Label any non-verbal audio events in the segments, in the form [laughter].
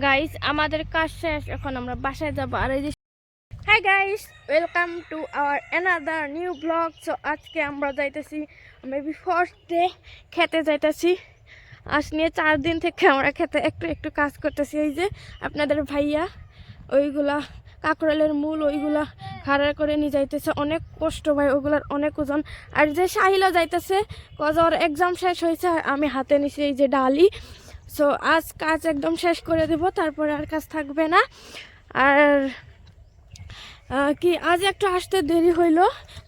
Guys আমাদের কাজ শেষ, এখন আমরা বাসায় যাব। আর এই যে hi guys welcome to our another new blog so আজকে আমরা যাইতেছি মেবি ফার্স্ট ডে খেতে যাইতেছি। আজ নিয়ে চার দিন থেকে আমরা খেতে একটু একটু কাজ করতেছি। এই যে আপনাদের ভাইয়া, ওইগুলা কাকরালের মূল ওইগুলা খাড়া করে নিয়ে যাইতেছে। অনেক কষ্ট ভাই, ওগুলার অনেক ওজন। আর যে সাহিলা যাইতেছে, কজ ওর এক্সাম শেষ হয়েছে, আমি হাতে নিছি এই যে ডালি। সো আজ কাজ একদম শেষ করে দেব তারপরে আর কাজ থাকবে না। আর কি আজ একটু আসতে দেরি হইল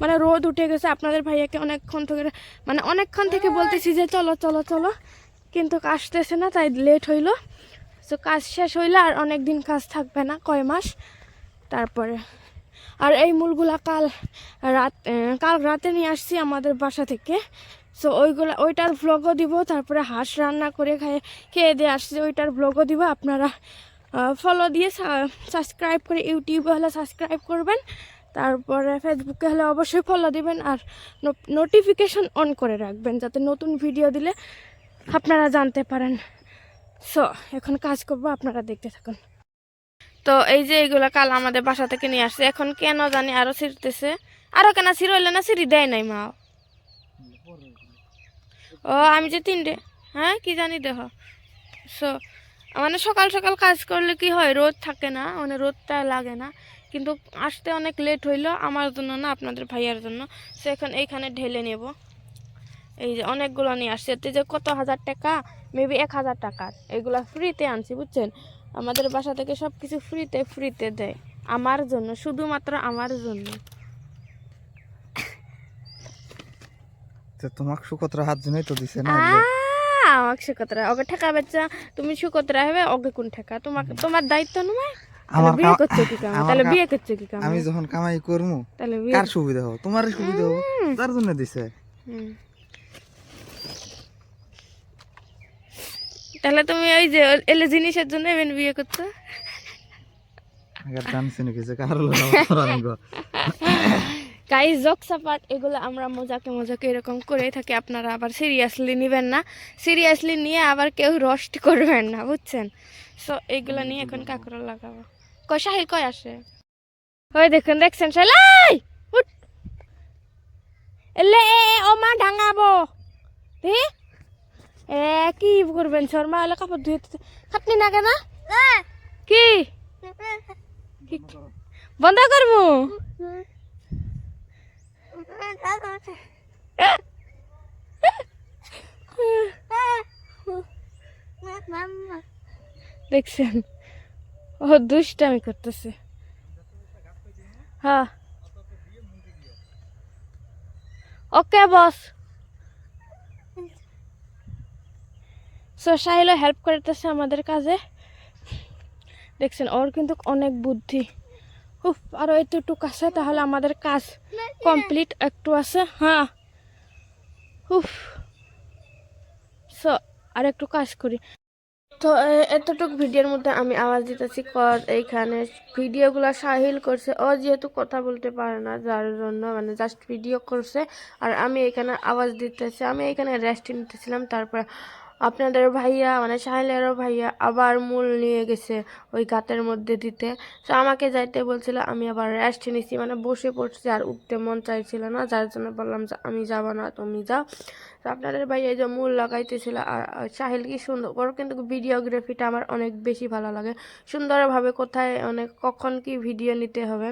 মানে রোদ উঠে গেছে। আপনাদের ভাইয়াকে অনেকক্ষণ থেকে মানে অনেকক্ষণ থেকে বলতেছি যে চলো চলো চলো। কিন্তু আসতেছে না তাই লেট হইল। সো কাজ শেষ হইল আর অনেক দিন কাজ থাকবে না কয় মাস। তারপরে আর এই মূলগুলা কাল রাত কাল রাতে নিয়ে আসছি আমাদের বাসা থেকে। সো ওইগুলা, ওইটার ভ্লগও দিব, তারপরে হাঁস রান্না করে খেয়ে খেয়ে দিয়ে আসছে, ওইটার ভ্লগও দিব। আপনারা ফলো দিয়ে সাবস্ক্রাইব করে ইউটিউবে হলে সাবস্ক্রাইব করবেন, তারপরে ফেসবুকে হলে অবশ্যই ফলো দিবেন, আর নোটিফিকেশন অন করে রাখবেন, যাতে নতুন ভিডিও দিলে আপনারা জানতে পারেন। সো এখন কাজ করব, আপনারা দেখতে থাকুন। তো, এই যে এইগুলা কাল আমাদের বাসা থেকে নিয়ে আসছে, এখন কেন জানি আরও ছিঁড়তেছে। আরও কেন ছিঁড়লে না, ছিঁড়ি দেয় নাই মা। ও, আমি যে তিনটে। হ্যাঁ কি জানি দেহ। সো মানে সকাল সকাল কাজ করলে কি হয়, রোদ থাকে না মানে রোদটা লাগে না। কিন্তু আসতে অনেক লেট হইল আমার জন্য না, আপনাদের ভাইয়ার জন্য। সে এখন এইখানে ঢেলে নেব। এই যে অনেকগুলো নিয়ে আসছে। এতে যে কত হাজার টাকা? মেবি এক হাজার টাকার এগুলা ফ্রিতে আনছি, বুঝছেন? আমাদের বাসা থেকে সব কিছু ফ্রিতে ফ্রিতে দেয়। আমার জন্য, শুধুমাত্র আমার জন্য। তো তোমাক সুকতরা হাত জন্যই তো দিছে না আমাকে সুকতরা। ওকে ঠেকা বেচা তুমি সুকতরা হবে ওকে কোন ঠেকা? তোমাকে তোমার দায়িত্ব নয় আমার বিয়ে করছ কি কাম? তাহলে বিয়ে করছ কি কাম? আমি যখন কামাই করমু তাহলে কার সুবিধা হোক তোমার সুবিধা হোক তার জন্য দিছে। তাহলে তুমি ওই যে এলে জিনিসের জন্য এমন বিয়ে করছ? আগের জানছি নাকি যে কার রানিগো [laughs] গাইস জক সাপাট এগুলো আমরা মজাকে মজাকে এরকম করেই থাকি। আপনারা আবার সিরিয়াসলি নেবেন না। সিরিয়াসলি নিয়ে আবার কেউ রস্ট করবেন না বুঝছেন? সো এইগুলো নিয়ে এখন কাকুরা লাগাবো। কয় সাহিল কয় আসে? ওই দেখুন দেখছেন সালাই উঠ! এলে এ, ও মা ডাঙাবো। এ এ কি করবেন? শর্মা এলে কাপড় ধুয়ে খাটনি না কেন? কি? বন্ধ করব? দেখছেন? ও দুষ্টামি করতেছে। হ্যাঁ। Okay, boss. সো সাহিলও হেল্প করতেছে আমাদের কাজে। দেখছেন, ওর কিন্তু অনেক বুদ্ধি। উফ আরও এতটুক আছে, তাহলে আমাদের কাজ কমপ্লিট একটু আছে হ্যাঁ। উফ। সো আর একটু কাজ করি। তো এতটুক ভিডিওর মধ্যে আমি আওয়াজ দিতেছি কজ এইখানে ভিডিওগুলো সাহিল করছে। ও যেহেতু কথা বলতে পারে না, যার জন্য মানে জাস্ট ভিডিও করছে। আর আমি এখানে আওয়াজ দিতেছি, আমি এখানে রেস্ট নিতেছিলাম, তারপর আপনাদের ভাইয়া মানে সাহিলেরও ভাইয়া আবার মূল নিয়ে গেছে ওই গাতের মধ্যে দিতে। তো আমাকে যাইতে বলছিল, আমি আবার রেস্ট নিছি। মানে বসে পড়ছি আর উঠতে মন চাইছিল না, যার জন্য বললাম যে, আমি যাব না, তুমি যাও। তো আপনাদের ভাইয়া যে মূল লাগাইতেছিল, আর সাহিল কি সুন্দর, ওর কিন্তু ভিডিওগ্রাফিটা আমার অনেক বেশি ভালো লাগে। সুন্দরভাবে কোথায় অনেক কখন কি ভিডিও নিতে হবে,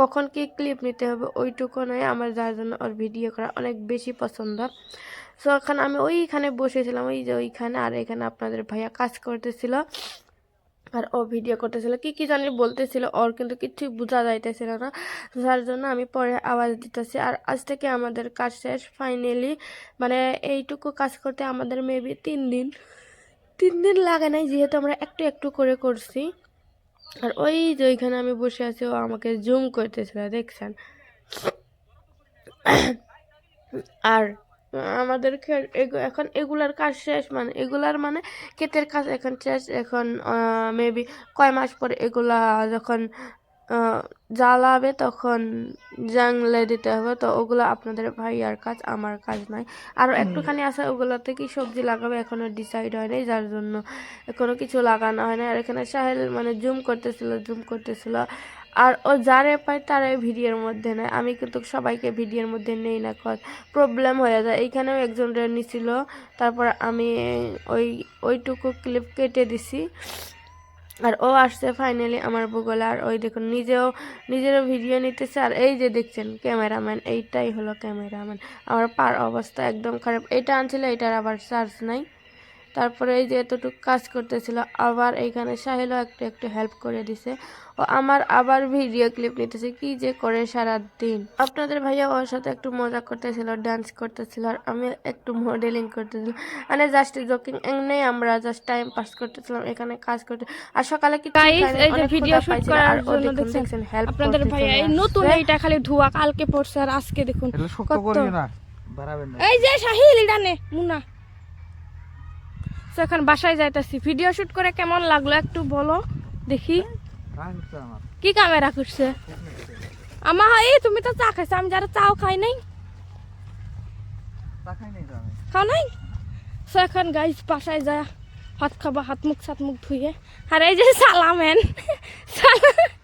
কখন কি ক্লিপ নিতে হবে, ওইটুকু নয়, আমার যার জন্য ওর ভিডিও করা অনেক বেশি পছন্দ। সো এখন আমি ওইখানে বসেছিলাম, ওই যে ওইখানে, আর এখানে আপনাদের ভাইয়া কাজ করতেছিল আর ও ভিডিও করতেছিল। কি কি জানি বলতেছিল, ওর কিন্তু কিছুই বোঝা যাইতেছিল না। যার জন্য আমি পরে আওয়াজ দিতেছি। আর আজ থেকে আমাদের কাজ শেষ ফাইনালি মানে এইটুকু কাজ করতে আমাদের মেবি তিন দিন। তিন দিন লাগে নাই, যেহেতু আমরা একটু একটু করে করছি। আর ওই যে ওইখানে আমি বসে আছি, ও আমাকে জুম করতেছিল, দেখছেন? আর আমাদের এখন এগুলার কাজ শেষ মানে এগুলার মানে ক্ষেতের কাজ এখন শেষ এখন মেবি কয় মাস পরে এগুলা যখন জ্বালাবে তখন জাংলে দিতে হবে তো ওগুলো আপনাদের ভাইয়ার কাজ আমার কাজ নয় আরও একটুখানি আছে ওগুলোতে কি সবজি লাগাবে এখনও ডিসাইড হয়নি যার জন্য এখনও কিছু লাগানো হয় না আর এখানে সাহেল মানে জুম করতেছিল জুম করতেছিল। আর ও যারে পায় তারাই ভিডিওর মধ্যে নেয়। আমি কিন্তু সবাইকে ভিডিওর মধ্যে নেই না প্রবলেম হয়ে যায়। এইখানেও একজন নিছিল তারপর আমি ওই, ওইটুকু ক্লিপ কেটে দিছি। আর ও আসছে ফাইনালি আমার ভূগোল। আর ওই দেখুন, নিজেও, নিজেরও ভিডিও নিতেছে। আর এই যে দেখছেন, ক্যামেরাম্যান, এইটাই হলো ক্যামেরাম্যান। আমার পার অবস্থা একদম খারাপ। এটা আনছিল, এটার আবার চার্জ নাই। তারপরে এই যে এতটুকু কাজ করতেছিল আবার এইখানে সাহেলও একটু একটু হেল্প করে দিছে। ও আমার আবার ভিডিও ক্লিপ নিতেছে কি যে করে সারা দিন আপনাদের ভাইয়া ওর সাথে একটু মজা করতেছিল ডান্স করতেছিল আর আমি একটু মডেলিং করতেছিলাম মানে জাস্ট জোকিং এমনি আমরা জাস্ট টাইম পাস করতেছিলাম এখানে কাজ করতে। আর সকালে কি এই যে video shoot করার জন্য দেখছেন, হেল্প আপনাদের ভাইয়া এই নতুন এইটা খালি ধোয়া কালকে পড়ছে আর আজকে দেখুন কত? করিও না বাড়াবেন না। এই যে সাহিল এটা নে মুনা তো এখন বাসায় যাইতাছি। ভিডিও শুট করে কেমন লাগল একটু বলো, দেখি। কি ক্যামেরা করছে? আমার এই তুমি তো চা খাইছো, আমি যারা চাও খাই নাই। আমি খাও নাই? তো এখন গাইজ বাসায় যায় হাত খাবা, হাত মুখ সাত মুখ ধুয়ে। আর এই যে সালামেন, সালাম